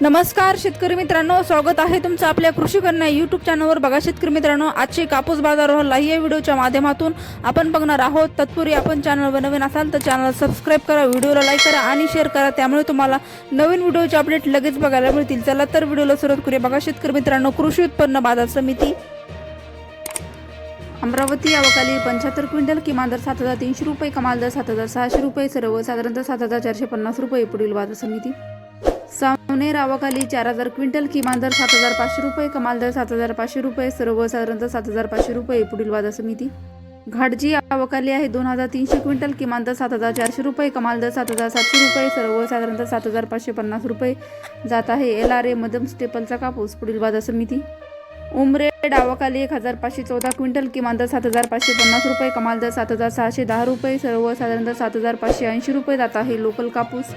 नमस्कार शेतकरी मित्रांनो. स्वागत आहे तुमचं आपल्या कृषी कन्या यूट्यूब चॅनलवर बघा शेतकरी मित्रांनो आजचे कापूस बाजारावर या व्हिडिओच्या माध्यमातून आपण बघणार आहोत. तत्पूर्वी आपण चॅनलवर नवीन असाल तर चॅनल सबस्क्राईब करा व्हिडिओला लाईक करा आणि शेअर करा. त्यामुळे तुम्हाला नवीन व्हिडिओचे अपडेट लगेच बघायला मिळतील. चला तर व्हिडिओला सुरुवात करूया. बघा शेतकरी मित्रांनो कृषी उत्पन्न बाजार समिती. अमरावती अवकाली पंच्याहत्तर क्विंटल किमान दर सात हजार तीनशे रुपये कमाल दर सात हजार सहाशे रुपये सर्व साधारणतः सात हजार चारशे पन्नास रुपये पुढील बाजार समिती. सावने रावाखाली चार हजार क्विंटल किमान दर सात हजार पाचशे रुपये कमाल दर सात हजार पाचशे रुपये सर्वसाधारणतः सात हजार पाचशे रुपये पुढील वादा समिती. घाटजी आवकाली आहे दोन हजार तीनशे क्विंटल किमान दर सात हजार चारशे रुपये कमाल दर सात हजार सातशे रुपये सर्वसाधारणतः सात हजार पाचशे पन्नास रुपये. जात आहे एल आर ए मध्यम स्टेपलचा कापूस पुढील बाजार समिती. उमरेड डावाखाली एक हजार पाचशे चौदा क्विंटल किमान दर सात हजार पाचशे पन्नास रुपये कमाल दर सात हजार सहाशे दहा रुपये सर्वसाधारणतः सात हजार पाचशे ऐंशी रुपये जात आहे लोकल कापूस.